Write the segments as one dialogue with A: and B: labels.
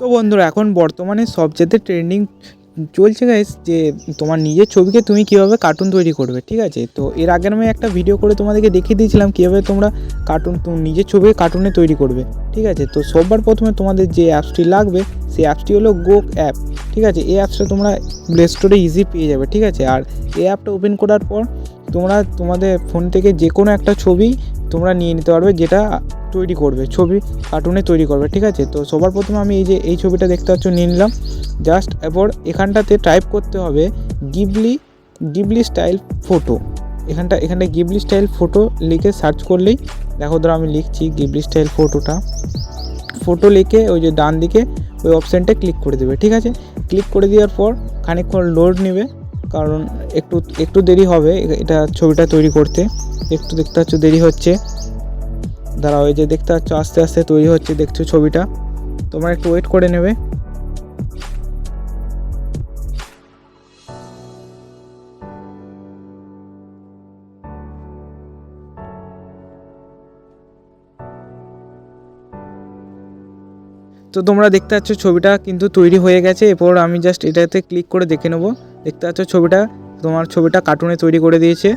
A: তো বন্ধুরা, এখন বর্তমানে সবচেয়ে ট্রেন্ডিং চলছে গাইস যে তোমার নিজের ছবিকে তুমি কীভাবে কার্টুন তৈরি করবে, ঠিক আছে? তো এর আগের আমি একটা ভিডিও করে তোমাদেরকে দেখিয়ে দিয়েছিলাম কীভাবে তোমরা কার্টুন নিজের ছবিকে কার্টুনে তৈরি করবে, ঠিক আছে? তো সবার প্রথমে তোমাদের যে অ্যাপসটি লাগবে, সেই অ্যাপসটি হলো গোক অ্যাপ ঠিক আছে? এই অ্যাপসটা তোমরা প্লে স্টোরে ইজি পেয়ে যাবে, ঠিক আছে? আর এই অ্যাপটা ওপেন করার পর তোমরা তোমাদের ফোন থেকে যে কোনো একটা ছবি তোমরা নিয়ে নিতে পারবে যেটা তৈরি করবে, ছবি কার্টুনে তৈরি করবে, ঠিক আছে? তো সবার প্রথমে আমি এই যে, এই ছবিটা দেখতে পাচ্ছ, নিয়ে নিলাম। জাস্ট এরপর এখানটাতে টাইপ করতে হবে গিবলি গিবলি স্টাইল ফটো এখানটা এখানটা গিবলি স্টাইল ফটো লিখে সার্চ করলেই, দেখো ধরো আমি লিখছি গিবলি স্টাইল ফটোটা ফটো লিখে ওই যে ডান দিকে ওই অপশানটা ক্লিক করে দেবে, ঠিক আছে? ক্লিক করে দেওয়ার পর খানিকক্ষণ লোড নেবে। কারণ একটু একটু দেরি হবে এটা ছবিটা তৈরি করতে। একটু দেখতে পাচ্ছ দেরি হচ্ছে। দাঁড়াও, এই যে দেখতে পাচ্ছ আস্তে আস্তে তৈরি হচ্ছে দেখছ ছবিটা। তোমরা একটু ওয়েট করে নেবে। তো তোমরা দেখতে পাচ্ছ ছবিটা কিন্তু তৈরি হয়ে গেছে। এরপর আমি জাস্ট এটাতে ক্লিক করে দেখে নেব। দেখতে পাচ্ছ ছবিটা? তোমার ছবিটা কার্টুনে তৈরি করে দিয়েছে।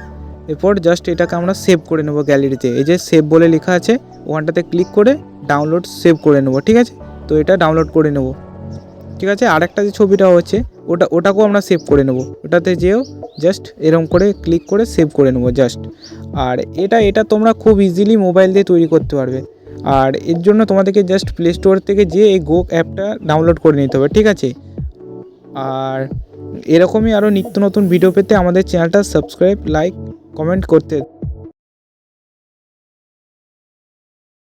A: এরপর জাস্ট এটাকে আমরা সেভ করে নেব গ্যালারিতে এই যে সেভ বলে লেখা আছে ওখানটাতে ক্লিক করে ডাউনলোড সেভ করে নেব, ঠিক আছে? তো এটা ডাউনলোড করে নেব। ঠিক আছে? আরেকটা যে ছবিটা হচ্ছে, ওটা, ওটাকেও আমরা সেভ করে নেব। ওটাতে যেও জাস্ট এরকম করে ক্লিক করে সেভ করে নেব জাস্ট আর এটা এটা তোমরা খুব ইজিলি মোবাইল দিয়ে তৈরি করতে পারবে। আর এর জন্য তোমাদেরকে জাস্ট প্লে স্টোর থেকে যে এই গো অ্যাপটা ডাউনলোড করে নিতে হবে, ঠিক আছে? আর এরকমই আরও নিত্য নতুন ভিডিও পেতে আমাদের চ্যানেলটা সাবস্ক্রাইব লাইক কমেন্ট করতে।